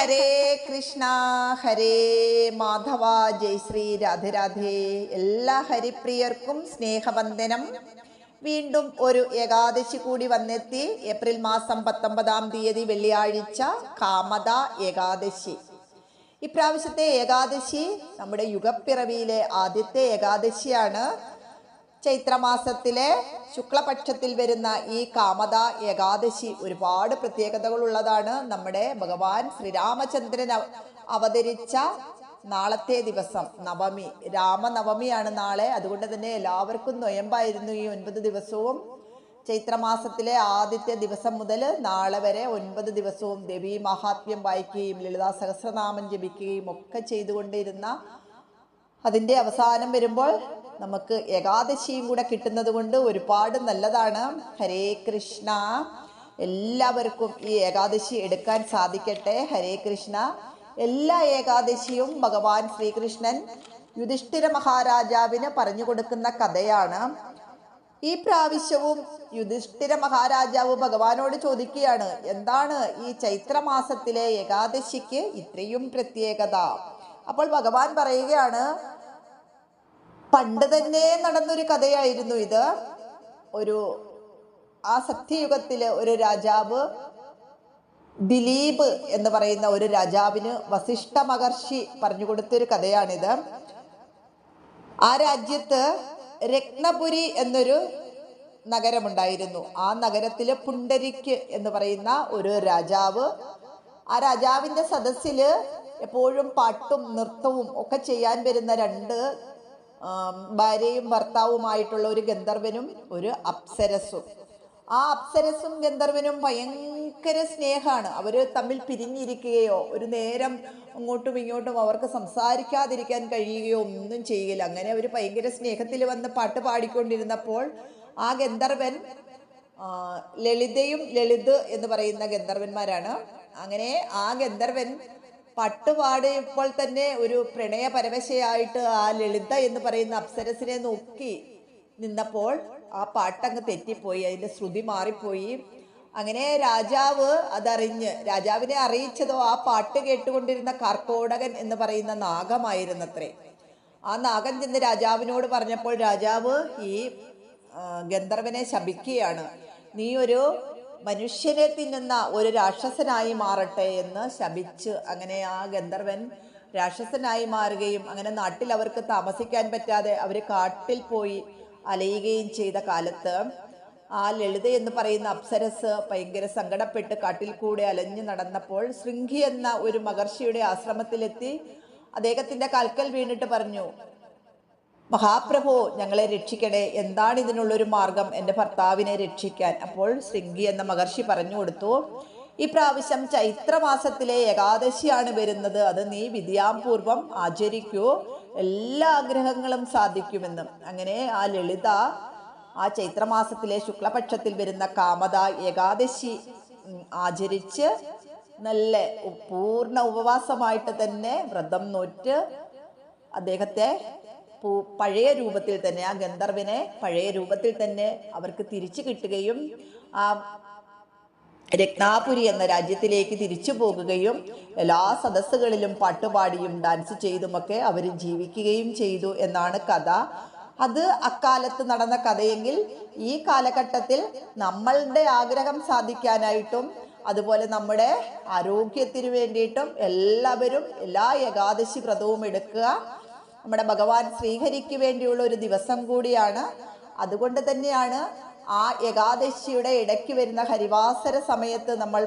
ഹരേ കൃഷ്ണ ഹരേ മാധവ ജയ് ശ്രീ രാധേ എല്ലാ ഹരിപ്രിയർക്കും സ്നേഹവന്ദനം. വീണ്ടും ഒരു ഏകാദശി കൂടി വന്നെത്തി. ഏപ്രിൽ മാസം പത്തൊമ്പതാം തീയതി വെള്ളിയാഴ്ച കാമത ഏകാദശി. ഇപ്രാവശ്യത്തെ ഏകാദശി നമ്മുടെ യുഗപ്പിറവിയിലെ ആദ്യത്തെ ഏകാദശിയാണ്. ചൈത്രമാസത്തിലെ ശുക്ലപക്ഷത്തിൽ വരുന്ന ഈ കാമത ഏകാദശി ഒരുപാട് പ്രത്യേകതകളുള്ളതാണ്. നമ്മുടെ ഭഗവാൻ ശ്രീരാമചന്ദ്രൻ അവതരിച്ച നാളത്തെ ദിവസം നവമി. രാമനവമിയാണ് നാളെ. അതുകൊണ്ട് തന്നെ എല്ലാവർക്കും നൊയമ്പായിരുന്നു ഈ ഒൻപത് ദിവസവും. ചൈത്രമാസത്തിലെ ആദ്യത്തെ ദിവസം മുതൽ നാളെ വരെ ഒൻപത് ദിവസവും ദേവീ മഹാത്മ്യം വായിക്കുകയും ലളിതാ സഹസ്രനാമം ജപിക്കുകയും ഒക്കെ ചെയ്തുകൊണ്ടിരുന്ന അതിന്റെ അവസാനം വരുമ്പോൾ നമുക്ക് ഏകാദശിയും കൂടെ കിട്ടുന്നത് കൊണ്ട് ഒരുപാട് നല്ലതാണ്. ഹരേ കൃഷ്ണ. എല്ലാവർക്കും ഈ ഏകാദശി എടുക്കാൻ സാധിക്കട്ടെ. ഹരേ കൃഷ്ണ. എല്ലാ ഏകാദശിയും ഭഗവാൻ ശ്രീകൃഷ്ണൻ യുധിഷ്ഠിര മഹാരാജാവിന് പറഞ്ഞു കൊടുക്കുന്ന കഥയാണ്. ഈ പ്രാവശ്യവും യുധിഷ്ഠിര മഹാരാജാവ് ഭഗവാനോട് ചോദിക്കുകയാണ് എന്താണ് ഈ ചൈത്രമാസത്തിലെ ഏകാദശിക്ക് ഇത്രയും പ്രത്യേകത? അപ്പോൾ ഭഗവാൻ പറയുകയാണ് പണ്ട് തന്നെ നടന്നൊരു കഥയായിരുന്നു ഇത്. ഒരു ആ സത്യയുഗത്തിലെ ഒരു രാജാവ് ദിലീപ് എന്ന് പറയുന്ന ഒരു രാജാവിന് വസിഷ്ഠ മഹർഷി പറഞ്ഞു കൊടുത്തൊരു കഥയാണിത്. ആ രാജ്യത്ത് രത്നപുരി എന്നൊരു നഗരമുണ്ടായിരുന്നു. ആ നഗരത്തിലെ പുണ്ടരിക്ക് എന്ന് പറയുന്ന ഒരു രാജാവ് ആ രാജാവിന്റെ സദസ്സിൽ എപ്പോഴും പാട്ടും നൃത്തവും ഒക്കെ ചെയ്യാൻ വരുന്ന രണ്ട് ഭാര്യയും ഭർത്താവുമായിട്ടുള്ള ഒരു ഗന്ധർവനും ഒരു അപ്സരസും. ആ അപ്സരസും ഗന്ധർവനും ഭയങ്കര സ്നേഹമാണ് അവർ തമ്മിൽ പിരിഞ്ഞിരിക്കുകയോ ഒരു നേരം അങ്ങോട്ടും ഇങ്ങോട്ടും അവർക്ക് സംസാരിക്കാതിരിക്കാൻ കഴിയുകയോ ഒന്നും ചെയ്യില്ല. അങ്ങനെ അവർ ഭയങ്കര സ്നേഹത്തിൽ വന്ന് പാട്ട് പാടിക്കൊണ്ടിരുന്നപ്പോൾ ആ ഗന്ധർവൻ ലളിതയും ലളിത് എന്ന് പറയുന്ന ഗന്ധർവന്മാരാണ്. അങ്ങനെ ആ ഗന്ധർവൻ പട്ടുപാടിയപ്പോൾ തന്നെ ഒരു പ്രണയ പരവശയായിട്ട് ആ ലളിത എന്ന് പറയുന്ന അപ്സരസിനെ നോക്കി നിന്നപ്പോൾ ആ പാട്ടങ്ങ് തെറ്റിപ്പോയി അതിന്റെ ശ്രുതി മാറിപ്പോയി. അങ്ങനെ രാജാവ് അതറിഞ്ഞ് രാജാവിനെ അറിയിച്ചതോ ആ പാട്ട് കേട്ടുകൊണ്ടിരുന്ന കർക്കോടകൻ എന്ന് പറയുന്ന നാഗമായിരുന്നത്രേ. ആ നാഗൻ ചെന്ന് രാജാവിനോട് പറഞ്ഞപ്പോൾ രാജാവ് ഈ ഗന്ധർവനെ ശപിക്കുകയാണ്. നീ ഒരു മനുഷ്യനെ തിന്നുന്ന ഒരു രാക്ഷസനായി മാറട്ടെ എന്ന് ശപിച്ച് അങ്ങനെ ആ ഗന്ധർവൻ രാക്ഷസനായി മാറുകയും അങ്ങനെ നാട്ടിൽ അവർക്ക് താമസിക്കാൻ പറ്റാതെ അവർ കാട്ടിൽ പോയി അലയുകയും ചെയ്ത കാലത്ത് ആ ലളിത എന്ന് പറയുന്ന അപ്സരസ് ഭയങ്കര സങ്കടപ്പെട്ട് കാട്ടിൽ കൂടെ അലഞ്ഞു നടന്നപ്പോൾ ശൃംഖി എന്ന ഒരു മഹർഷിയുടെ ആശ്രമത്തിലെത്തി അദ്ദേഹത്തിന്റെ കാൽക്കൽ വീണിട്ട് പറഞ്ഞു മഹാപ്രഭു ഞങ്ങളെ രക്ഷിക്കണേ. എന്താണ് ഇതിനുള്ളൊരു മാർഗം? എന്റെ ഭർത്താവിനെ രക്ഷിക്കാൻ. അപ്പോൾ ശൃംഗി എന്ന മഹർഷി പറഞ്ഞു കൊടുത്തു ഈ പ്രാവശ്യം ചൈത്രമാസത്തിലെ ഏകാദശിയാണ് വരുന്നത്. അത് നീ വിദ്യാപൂർവം ആചരിക്കൂ. എല്ലാ ആഗ്രഹങ്ങളും സാധിക്കുമെന്നും. അങ്ങനെ ആ ലളിത ആ ചൈത്രമാസത്തിലെ ശുക്ലപക്ഷത്തിൽ വരുന്ന കാമത ഏകാദശി ആചരിച്ച് നല്ല പൂർണ ഉപവാസമായിട്ട് തന്നെ വ്രതം നോറ്റ് അദ്ദേഹത്തെ പഴയ രൂപത്തിൽ തന്നെ ആ ഗന്ധർവിനെ പഴയ രൂപത്തിൽ തന്നെ അവർക്ക് തിരിച്ചു കിട്ടുകയും ആ രത്നാപുരി എന്ന രാജ്യത്തിലേക്ക് തിരിച്ചു പോകുകയും എല്ലാ സദസ്സുകളിലും പാട്ടുപാടിയും ഡാൻസ് ചെയ്തുമൊക്കെ അവർ ജീവിക്കുകയും ചെയ്തു എന്നാണ് കഥ. അത് അക്കാലത്ത് നടന്ന കഥയെങ്കിൽ ഈ കാലഘട്ടത്തിൽ നമ്മളുടെ ആഗ്രഹം സാധിക്കാനായിട്ടും അതുപോലെ നമ്മുടെ ആരോഗ്യത്തിന് വേണ്ടിയിട്ടും എല്ലാവരും എല്ലാ ഏകാദശി വ്രതവും എടുക്കുക. നമ്മുടെ ഭഗവാൻ ശ്രീഹരിക്ക് വേണ്ടിയുള്ള ഒരു ദിവസം കൂടിയാണ്. അതുകൊണ്ട് തന്നെയാണ് ആ ഏകാദശിയുടെ ഇടയ്ക്ക് വരുന്ന ഹരിവാസര സമയത്ത് നമ്മൾ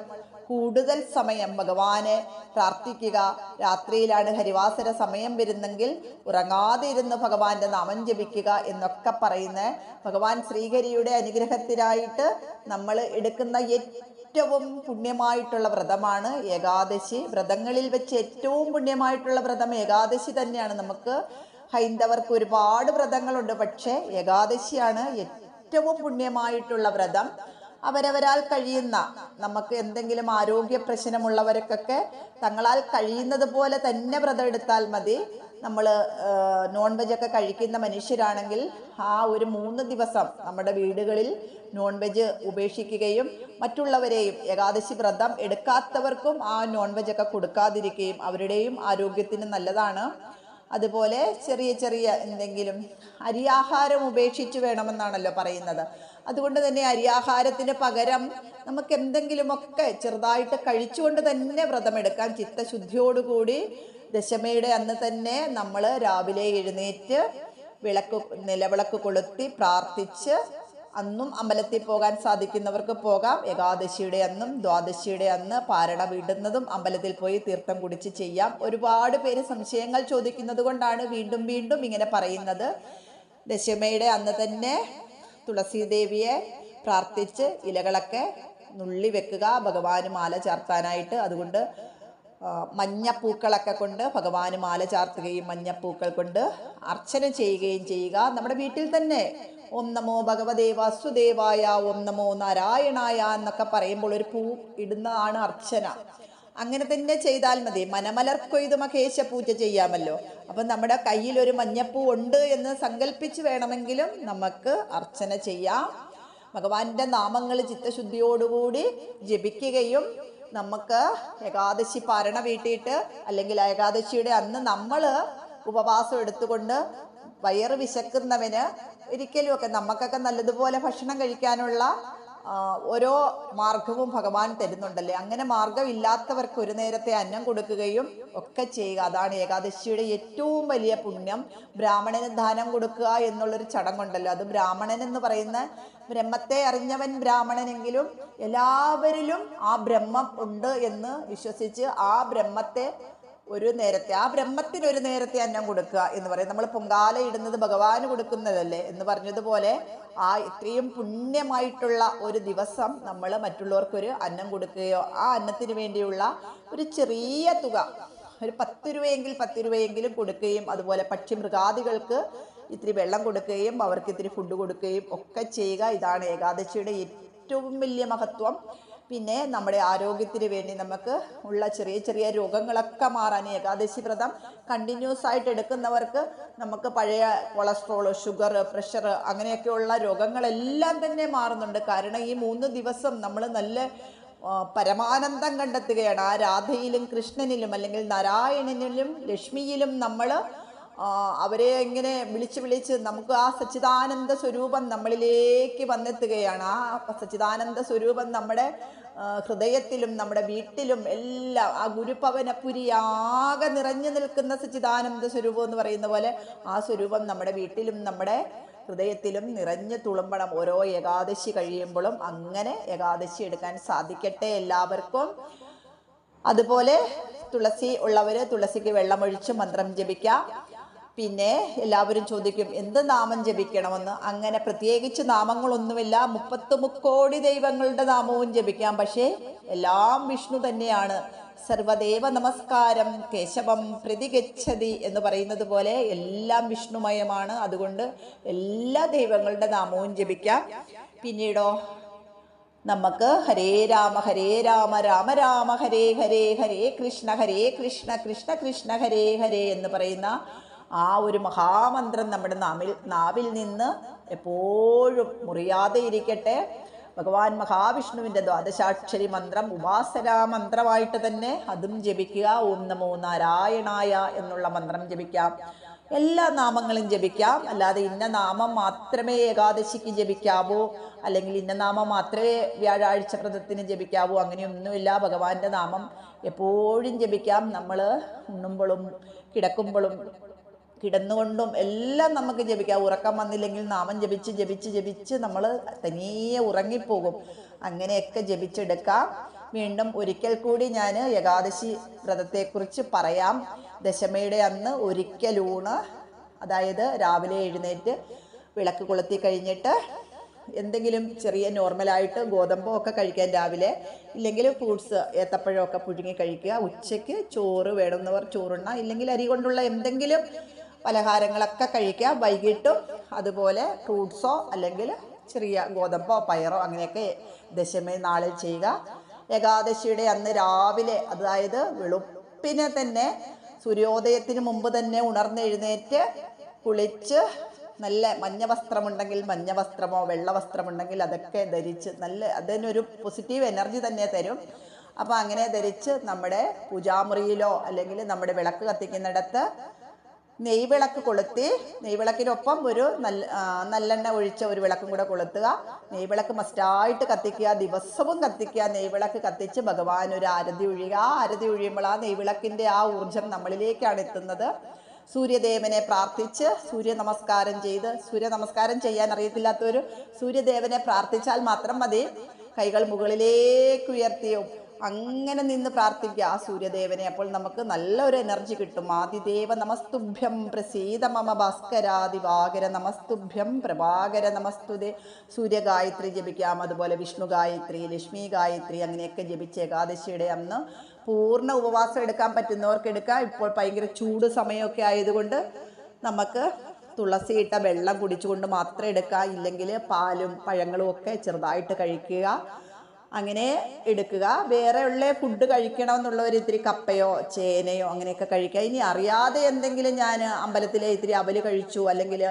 കൂടുതൽ സമയം ഭഗവാന് പ്രാർത്ഥിക്കുക. രാത്രിയിലാണ് ഹരിവാസര സമയം വരുന്നെങ്കിൽ ഉറങ്ങാതെ ഇരുന്ന് ഭഗവാന്റെ നാമം ജപിക്കുക എന്നൊക്കെ പറയുന്ന ഭഗവാൻ ശ്രീഹരിയുടെ അനുഗ്രഹത്തിനായിട്ട് നമ്മൾ എടുക്കുന്ന ഏറ്റവും പുണ്യമായിട്ടുള്ള വ്രതമാണ് ഏകാദശി. വ്രതങ്ങളിൽ വെച്ച് ഏറ്റവും പുണ്യമായിട്ടുള്ള വ്രതം ഏകാദശി തന്നെയാണ്. നമുക്ക് ഹൈന്ദവർക്ക് ഒരുപാട് വ്രതങ്ങളുണ്ട്. പക്ഷേ ഏകാദശിയാണ് ഏറ്റവും പുണ്യമായിട്ടുള്ള വ്രതം. അവരവരാൽ കഴിയുന്ന നമുക്ക് എന്തെങ്കിലും ആരോഗ്യ പ്രശ്നമുള്ളവർക്കൊക്കെ തങ്ങളാൽ കഴിയുന്നത് പോലെ തന്നെ വ്രതം എടുത്താൽ മതി. നമ്മൾ നോൺ വെജ് ഒക്കെ കഴിക്കുന്ന മനുഷ്യരാണെങ്കിൽ ആ ഒരു മൂന്ന് ദിവസം നമ്മുടെ വീടുകളിൽ നോൺ വെജ് ഉപേക്ഷിക്കുകയും മറ്റുള്ളവരെയും ഏകാദശി വ്രതം എടുക്കാത്തവർക്കും ആ നോൺ വെജ് ഒക്കെ കൊടുക്കാതിരിക്കുകയും അവരുടെയും ആരോഗ്യത്തിന് നല്ലതാണ്. അതുപോലെ ചെറിയ ചെറിയ എന്തെങ്കിലും അരിയാഹാരം ഉപേക്ഷിച്ച് വേണമെന്നാണല്ലോ പറയുന്നത്. അതുകൊണ്ട് തന്നെ അരിയാഹാരത്തിന് പകരം നമുക്ക് എന്തെങ്കിലുമൊക്കെ ചെറുതായിട്ട് കഴിച്ചുകൊണ്ട് തന്നെ വ്രതമെടുക്കാം ചിത്തശുദ്ധിയോടുകൂടി ദശമയുടെ അന്ന് തന്നെ നമ്മൾ രാവിലെ എഴുന്നേറ്റ് വിളക്ക് നിലവിളക്ക് കൊളുത്തി പ്രാർത്ഥിച്ച് അന്നും അമ്പലത്തിൽ പോകാൻ സാധിക്കുന്നവർക്ക് പോകാം. ഏകാദശിയുടെ അന്നും ദ്വാദശിയുടെ അന്ന് പാരണ വീടുന്നതും അമ്പലത്തിൽ പോയി തീർത്ഥം കുടിച്ച് ചെയ്യാം. ഒരുപാട് പേര് സംശയങ്ങൾ ചോദിക്കുന്നത് കൊണ്ടാണ് വീണ്ടും വീണ്ടും ഇങ്ങനെ പറയുന്നത്. ദശമയുടെ അന്ന് തന്നെ തുളസീദേവിയെ പ്രാർത്ഥിച്ച് ഇലകളൊക്കെ നുള്ളി വെക്കുക ഭഗവാന് മാല ചാർത്താനായിട്ട്. അതുകൊണ്ട് മഞ്ഞപ്പൂക്കളൊക്കെ കൊണ്ട് ഭഗവാന് മാല ചാർത്തുകയും മഞ്ഞപ്പൂക്കൾ കൊണ്ട് അർച്ചന ചെയ്യുകയും ചെയ്യുക. നമ്മുടെ വീട്ടിൽ തന്നെ ഓം നമോ ഭഗവതേ വാസുദേവായ ഓം നമോ നാരായണായ എന്നൊക്കെ പറയുമ്പോൾ ഒരു പൂ ഇടുന്നതാണ് അർച്ചന. അങ്ങനെ തന്നെ ചെയ്താൽ മതി. മനമലർ കൊയ്തുമ കേശ പൂജ ചെയ്യാമല്ലോ. അപ്പം നമ്മുടെ കയ്യിൽ ഒരു മഞ്ഞപ്പൂ ഉണ്ട് എന്ന് സങ്കല്പിച്ച് വേണമെങ്കിലും നമുക്ക് അർച്ചന ചെയ്യാം. ഭഗവാന്റെ നാമങ്ങൾ ചിത്തശുദ്ധിയോടുകൂടി ജപിക്കുകയും നമുക്ക് ഏകാദശി പാരണ വീട്ടിയിട്ട് അല്ലെങ്കിൽ ഏകാദശിയുടെ അന്ന് നമ്മൾ ഉപവാസം എടുത്തുകൊണ്ട് വയറ് വിശക്കുന്നവന് ഒരിക്കലുമൊക്കെ നമുക്കൊക്കെ നല്ലതുപോലെ ഭക്ഷണം കഴിക്കാനുള്ള ഓരോ മാർഗവും ഭഗവാൻ തരുന്നുണ്ടല്ലേ? അങ്ങനെ മാർഗമില്ലാത്തവർക്ക് ഒരു നേരത്തെ അന്നം കൊടുക്കുകയും ഒക്കെ ചെയ്യുക. അതാണ് ഏകാദശിയുടെ ഏറ്റവും വലിയ പുണ്യം. ബ്രാഹ്മണന് ദാനം കൊടുക്കുക എന്നുള്ളൊരു ചടങ്ങുണ്ടല്ലോ. അത് ബ്രാഹ്മണൻ എന്ന് പറയുന്ന ബ്രഹ്മത്തെ അറിഞ്ഞവൻ ബ്രാഹ്മണനെങ്കിലും എല്ലാവരിലും ആ ബ്രഹ്മം ഉണ്ട് എന്ന് വിശ്വസിച്ച് ആ ബ്രഹ്മത്തെ ഒരു നേരത്തെ ആ ബ്രഹ്മത്തിന് ഒരു നേരത്തെ അന്നം കൊടുക്കുക എന്ന് പറയും. നമ്മൾ പൊങ്കാല ഇടുന്നത് ഭഗവാന് കൊടുക്കുന്നതല്ലേ എന്ന് പറഞ്ഞതുപോലെ ആ ഇത്രയും പുണ്യമായിട്ടുള്ള ഒരു ദിവസം നമ്മൾ മറ്റുള്ളവർക്കൊരു അന്നം കൊടുക്കുകയോ ആ അന്നത്തിന് വേണ്ടിയുള്ള ഒരു ചെറിയ തുക ഒരു പത്ത് രൂപയെങ്കിൽ പത്ത് രൂപയെങ്കിലും കൊടുക്കുകയും അതുപോലെ പക്ഷി മൃഗാദികൾക്ക് ഇത്തിരി വെള്ളം കൊടുക്കുകയും അവർക്ക് ഇത്തിരി ഫുഡ് കൊടുക്കുകയും ഒക്കെ ചെയ്യുക. ഇതാണ് ഏകാദശിയുടെ ഏറ്റവും വലിയ മഹത്വം. പിന്നെ നമ്മുടെ ആരോഗ്യത്തിന് വേണ്ടി നമുക്ക് ഉള്ള ചെറിയ ചെറിയ രോഗങ്ങളൊക്കെ മാറാൻ ഏകാദശി വ്രതം കണ്ടിന്യൂസ് ആയിട്ട് എടുക്കുന്നവർക്ക് നമുക്ക് പഴയ കൊളസ്ട്രോൾ ഷുഗർ പ്രഷർ അങ്ങനെയൊക്കെയുള്ള രോഗങ്ങളെല്ലാം തന്നെ മാറുന്നുണ്ട്. കാരണം ഈ മൂന്ന് ദിവസം നമ്മൾ നല്ല പരമാനന്ദം കണ്ടെത്തുകയാണ്. ആ രാധയിലും കൃഷ്ണനിലും അല്ലെങ്കിൽ നാരായണനിലും ലക്ഷ്മിയിലും നമ്മൾ അവരെ ഇങ്ങനെ വിളിച്ച് വിളിച്ച് നമുക്ക് ആ സച്ചിദാനന്ദ സ്വരൂപം നമ്മളിലേക്ക് വന്നെത്തുകയാണ്. ആ സച്ചിദാനന്ദ സ്വരൂപം നമ്മുടെ ഹൃദയത്തിലും നമ്മുടെ വീട്ടിലും എല്ലാം ആ ഗുരുപവനപുരിയാകെ നിറഞ്ഞു നിൽക്കുന്ന സച്ചിദാനന്ദ സ്വരൂപം എന്ന് പറയുന്ന പോലെ ആ സ്വരൂപം നമ്മുടെ വീട്ടിലും നമ്മുടെ ഹൃദയത്തിലും നിറഞ്ഞു തുളുമ്പണം. ഓരോ ഏകാദശി കഴിയുമ്പോഴും അങ്ങനെ ഏകാദശി എടുക്കാൻ സാധിക്കട്ടെ എല്ലാവർക്കും. അതുപോലെ തുളസി ഉള്ളവർ തുളസിക്ക് വെള്ളമൊഴിച്ച് മന്ത്രം ജപിക്കാം. പിന്നെ എല്ലാവരും ചോദിക്കും എന്ത് നാമം ജപിക്കണമെന്ന്? അങ്ങനെ പ്രത്യേകിച്ച് നാമങ്ങളൊന്നുമില്ല. മുപ്പത്ത് മുക്കോടി ദൈവങ്ങളുടെ നാമവും ജപിക്കാം. പക്ഷേ എല്ലാം വിഷ്ണു തന്നെയാണ്. സർവദേവ നമസ്കാരം കേശവം പ്രതിഗച്ഛതി എന്ന് പറയുന്നത് പോലെ എല്ലാം വിഷ്ണുമയമാണ്. അതുകൊണ്ട് എല്ലാ ദൈവങ്ങളുടെ നാമവും ജപിക്കാം. പിന്നീടോ നമുക്ക് ഹരേ രാമ ഹരേ രാമ രാമ രാമ ഹരേ ഹരേ ഹരേ കൃഷ്ണ ഹരേ കൃഷ്ണ കൃഷ്ണ കൃഷ്ണ ഹരേ ഹരേ എന്ന് പറയുന്ന ആ ഒരു മഹാമന്ത്രം നമ്മുടെ നാമിൽ നാവിൽ നിന്ന് എപ്പോഴും മുറിയാതെ ഇരിക്കട്ടെ. ഭഗവാൻ മഹാവിഷ്ണുവിന്റെ ദ്വാദശാക്ഷരി മന്ത്രം ഉപാസനാ മന്ത്രമായിട്ട് തന്നെ അതും ജപിക്കുക. ഓം നമോ നാരായണായ എന്നുള്ള മന്ത്രം ജപിക്കാം. എല്ലാ നാമങ്ങളും ജപിക്കാം. അല്ലാതെ ഇന്ന നാമം മാത്രമേ ഏകാദശിക്ക് ജപിക്കാവൂ അല്ലെങ്കിൽ ഇന്ന നാമം മാത്രമേ വ്യാഴാഴ്ച വ്രതത്തിന് ജപിക്കാവൂ അങ്ങനെയൊന്നുമില്ല. ഭഗവാന്റെ നാമം എപ്പോഴും ജപിക്കാം. നമ്മൾ ഉണ്ണുമ്പോഴും കിടക്കുമ്പോഴും കിടന്നുകൊണ്ടും എല്ലാം നമുക്ക് ജപിക്കാം. ഉറക്കം വന്നില്ലെങ്കിൽ നാമം ജപിച്ച് ജപിച്ച് ജപിച്ച് നമ്മൾ തനിയെ ഉറങ്ങിപ്പോകും. അങ്ങനെയൊക്കെ ജപിച്ചെടുക്കാം. വീണ്ടും ഒരിക്കൽ കൂടി ഞാൻ ഏകാദശി വ്രതത്തെക്കുറിച്ച് പറയാം. ദശമയുടെ അന്ന് ഒരിക്കലൂണ് അതായത് രാവിലെ എഴുന്നേറ്റ് വിളക്ക് കൊളുത്തി കഴിഞ്ഞിട്ട് എന്തെങ്കിലും ചെറിയ നോർമലായിട്ട് ഗോതമ്പോ ഒക്കെ കഴിക്കാൻ രാവിലെ ഇല്ലെങ്കിൽ ഫ്രൂട്ട്സ് ഏത്തപ്പഴമൊക്കെ പുഴുങ്ങി കഴിക്കുക. ഉച്ചയ്ക്ക് ചോറ് വേണമെന്നവർ ചോറുണ്ണ. ഇല്ലെങ്കിൽ അരി കൊണ്ടുള്ള എന്തെങ്കിലും പലഹാരങ്ങളൊക്കെ കഴിക്കുക. വൈകിട്ടും അതുപോലെ ഫ്രൂട്ട്സോ അല്ലെങ്കിൽ ചെറിയ ഗോതമ്പോ പയറോ അങ്ങനെയൊക്കെ ദശമി നാളിൽ ചെയ്യുക. ഏകാദശിയുടെ അന്ന് രാവിലെ അതായത് വെളുപ്പിനെ തന്നെ സൂര്യോദയത്തിന് മുമ്പ് തന്നെ ഉണർന്നെഴുന്നേറ്റ് കുളിച്ച് നല്ല മഞ്ഞ വസ്ത്രമുണ്ടെങ്കിൽ മഞ്ഞ വസ്ത്രമോ വെള്ള വസ്ത്രമുണ്ടെങ്കിൽ അതൊക്കെ ധരിച്ച് നല്ല അതിനൊരു പോസിറ്റീവ് എനർജി തന്നെ തരും. അപ്പോൾ അങ്ങനെ ധരിച്ച് നമ്മുടെ പൂജാമുറിയിലോ അല്ലെങ്കിൽ നമ്മുടെ വിളക്ക് കത്തിക്കുന്നിടത്ത് നെയ്വിളക്ക് കൊളുത്തി നെയ്വിളക്കിനൊപ്പം ഒരു നല്ല നല്ലെണ്ണ ഒഴിച്ച ഒരു വിളക്കും കൂടെ കൊളുത്തുക. നെയ്വിളക്ക് മസ്റ്റായിട്ട് കത്തിക്കുക ദിവസവും കത്തിക്കുക നെയ്വിളക്ക് കത്തിച്ച് ഭഗവാൻ ഒരു ആരതി ഒഴിയുക. ആ ആരതി ഒഴിയുമ്പോൾ ആ നെയ്വിളക്കിന്റെ ആ ഊർജം നമ്മളിലേക്കാണ് എത്തുന്നത്. സൂര്യദേവനെ പ്രാർത്ഥിച്ച് സൂര്യ നമസ്കാരം ചെയ്ത് സൂര്യ നമസ്കാരം ചെയ്യാൻ അറിയത്തില്ലാത്തവർ സൂര്യദേവനെ പ്രാർത്ഥിച്ചാൽ മാത്രം മതി. കൈകൾ മുകളിലേക്ക് ഉയർത്തിയും അങ്ങനെ നിന്ന് പ്രാർത്ഥിക്കുക ആ സൂര്യദേവനെ. അപ്പോൾ നമുക്ക് നല്ലൊരു എനർജി കിട്ടും. ആദിദേവ നമസ്തുഭ്യം പ്രസീത മമ ഭാസ്കരാദിവാകര നമസ്തുഭ്യം പ്രഭാകര നമസ്തുതേ. സൂര്യഗായത്രി ജപിക്കാം. അതുപോലെ വിഷ്ണു ഗായത്രി ലക്ഷ്മി ഗായത്രി അങ്ങനെയൊക്കെ ജപിച്ച് ഏകാദശിയുടെ അന്ന് പൂർണ ഉപവാസം എടുക്കാൻ പറ്റുന്നവർക്ക് എടുക്കാം. ഇപ്പോൾ ഭയങ്കര ചൂട് സമയമൊക്കെ ആയതുകൊണ്ട് നമുക്ക് തുളസി ഇട്ട വെള്ളം കുടിച്ചുകൊണ്ട് മാത്രം എടുക്കാം. ഇല്ലെങ്കിൽ പാലും പഴങ്ങളും ഒക്കെ ചെറുതായിട്ട് കഴിക്കുക. അങ്ങനെ എടുക്കുക. വേറെ ഉള്ള ഫുഡ് കഴിക്കണമെന്നുള്ളവർ ഇത്തിരി കപ്പയോ ചേനയോ അങ്ങനെയൊക്കെ കഴിക്കുക. ഇനി അറിയാതെ എന്തെങ്കിലും ഞാൻ അമ്പലത്തിലെ ഇത്തിരി അവൽ കഴിച്ചു അല്ലെങ്കിൽ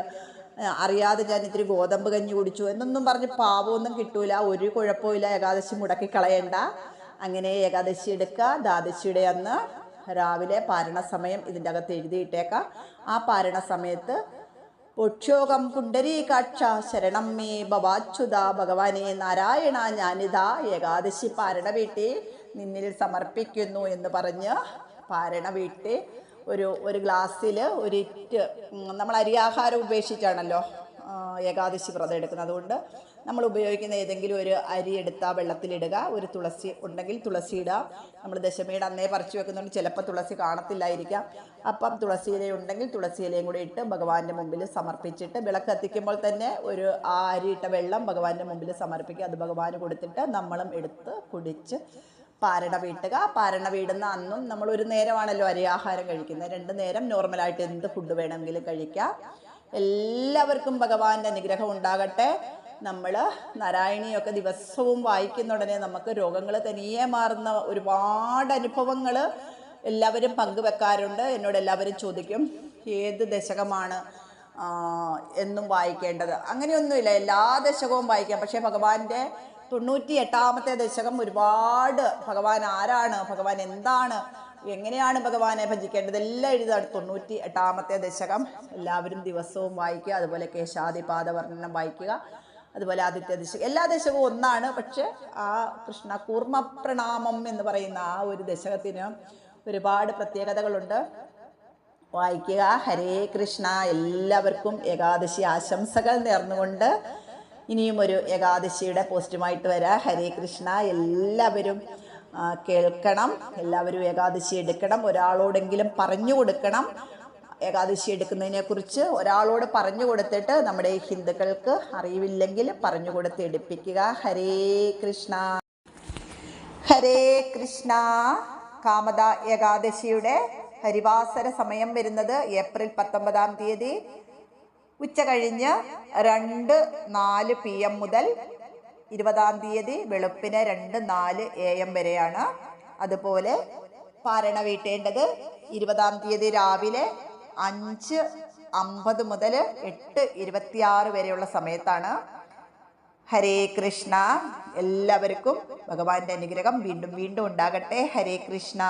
അറിയാതെ ഞാൻ ഇത്തിരി ഗോതമ്പ് കഞ്ഞി കുടിച്ചു എന്നൊന്നും പറഞ്ഞ് പാവമൊന്നും കിട്ടൂല. ഒരു കുഴപ്പമില്ല ഏകാദശി മുടക്കി കളയണ്ട. അങ്ങനെ ഏകാദശി എടുക്കുക. ദ്വാദശിയുടെ അന്ന് രാവിലെ പാരണ സമയം ഇതിന്റെ അകത്ത് എഴുതിയിട്ടേക്കാം. ആ പാരണ സമയത്ത് പൊക്ഷോകം പുണ്ടരീകാക്ഷ ശരണം മേ ഭവാച്യുത ഭഗവാനെ നാരായണ ഞാനിതാ ഏകാദശി പാരണ വീട്ടി നിന്നിൽ സമർപ്പിക്കുന്നു എന്ന് പറഞ്ഞ് പാരണ വീട്ടി ഒരു ഒരു ഗ്ലാസ്സിൽ ഒരു നമ്മൾ അരിയാഹാരം ഉപേക്ഷിച്ചാണല്ലോ? ഏകാദശി വ്രതം എടുക്കുന്നത്. അതുകൊണ്ട് നമ്മൾ ഉപയോഗിക്കുന്ന ഏതെങ്കിലും ഒരു അരി എടുത്താൽ വെള്ളത്തിലിടുക. ഒരു തുളസി ഉണ്ടെങ്കിൽ തുളസി ഇടുക. നമ്മൾ ദശമിയുടെ അന്നേ പറിച്ചു വെക്കുന്നുണ്ട്. ചിലപ്പോൾ തുളസി കാണത്തില്ലായിരിക്കാം. അപ്പം തുളസി ഇല ഉണ്ടെങ്കിൽ തുളസി ഇലയും കൂടി ഇട്ട് ഭഗവാന്റെ മുമ്പിൽ സമർപ്പിച്ചിട്ട് വിളക്ക് കത്തിക്കുമ്പോൾ തന്നെ ഒരു ആ അരി ഇട്ട വെള്ളം ഭഗവാന്റെ മുമ്പിൽ സമർപ്പിക്കുക. അത് ഭഗവാന് കൊടുത്തിട്ട് നമ്മളും എടുത്ത് കുടിച്ച് പാരണ വീട്ടുക. പാരണ വീടുന്ന അന്നും നമ്മൾ ഒരു നേരമാണല്ലോ ആഹാരം കഴിക്കുന്നത്. രണ്ട് നേരം നോർമലായിട്ട് എന്ത് ഫുഡ് വേണമെങ്കിലും കഴിക്കാം. എല്ലാവർക്കും ഭഗവാന്റെ അനുഗ്രഹം ഉണ്ടാകട്ടെ. നമ്മൾ നാരായണിയൊക്കെ ദിവസവും വായിക്കുന്ന ഉടനെ നമുക്ക് രോഗങ്ങൾ തനിയെ മാറുന്ന ഒരുപാട് അനുഭവങ്ങൾ എല്ലാവരും പങ്കുവെക്കാറുണ്ട്. എന്നോട് എല്ലാവരും ചോദിക്കും ഏത് ദശകമാണ് എന്നും വായിക്കേണ്ടത്? അങ്ങനെയൊന്നുമില്ല എല്ലാ ദശകവും വായിക്കാം. പക്ഷേ ഭഗവാന്റെ തൊണ്ണൂറ്റി എട്ടാമത്തെ ദശകം ഒരുപാട് ഭഗവാൻ ആരാണ് ഭഗവാൻ എന്താണ് എങ്ങനെയാണ് ഭഗവാനെ ഭജിക്കേണ്ടത്? എല്ലാം എഴുതാണ് തൊണ്ണൂറ്റി എട്ടാമത്തെ ദശകം. എല്ലാവരും ദിവസവും വായിക്കുക. അതുപോലെ കേശാദിപാദ വർണനം വായിക്കുക. അതുപോലെ ആദിത്യ ദശകം. എല്ലാ ദശകവും ഒന്നാണ്. പക്ഷെ ആ കൃഷ്ണ കൂർമ്മ പ്രണാമം എന്ന് പറയുന്ന ആ ഒരു ദശകത്തിന് ഒരുപാട് പ്രത്യേകതകളുണ്ട്. വായിക്കുക. ഹരേ കൃഷ്ണ. എല്ലാവർക്കും ഏകാദശി ആശംസകൾ നേർന്നുകൊണ്ട് ഇനിയും ഒരു ഏകാദശിയുടെ പോസ്റ്റുമായിട്ട് വരാം. ഹരേ കൃഷ്ണ. എല്ലാവരും കേൾക്കണം. എല്ലാവരും ഏകാദശി എടുക്കണം. ഒരാളോടെങ്കിലും പറഞ്ഞു കൊടുക്കണം. ഏകാദശി എടുക്കുന്നതിനെക്കുറിച്ച് ഒരാളോട് പറഞ്ഞു കൊടുത്തിട്ട് നമ്മുടെ ഹിന്ദുക്കൾക്ക് അറിവില്ലെങ്കിൽ പറഞ്ഞു കൊടുത്ത് എടുപ്പിക്കുക. ഹരേ കൃഷ്ണ. ഹരേ കൃഷ്ണ. കാമത ഏകാദശിയുടെ ഹരിവാസര സമയം വരുന്നത് ഏപ്രിൽ പത്തൊമ്പതാം തീയതി. ഉച്ച കഴിഞ്ഞ് രണ്ട് നാല് പി എം മുതൽ ഇരുപതാം തീയതി വെളുപ്പിന് രണ്ട് നാല് എ എം വരെയാണ്. അതുപോലെ പാരണ വീട്ടേണ്ടത് ഇരുപതാം തീയതി രാവിലെ അഞ്ച് അമ്പത് മുതൽ എട്ട് ഇരുപത്തിയാറ് വരെയുള്ള സമയത്താണ്. ഹരേ കൃഷ്ണ. എല്ലാവർക്കും ഭഗവാന്റെ അനുഗ്രഹം വീണ്ടും വീണ്ടും ഉണ്ടാകട്ടെ. ഹരേ കൃഷ്ണ.